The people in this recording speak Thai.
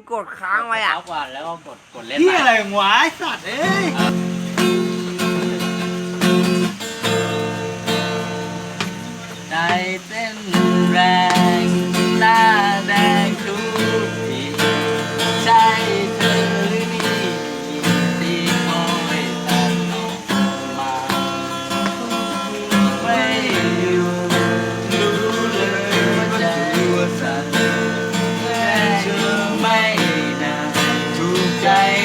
งกดค้างไว้อะเอาก่อนแล้วก็กดกดเล่นที่ใหม่อะไรของวะไอ้สัตว์เอ้ยใจเต้นแรง day.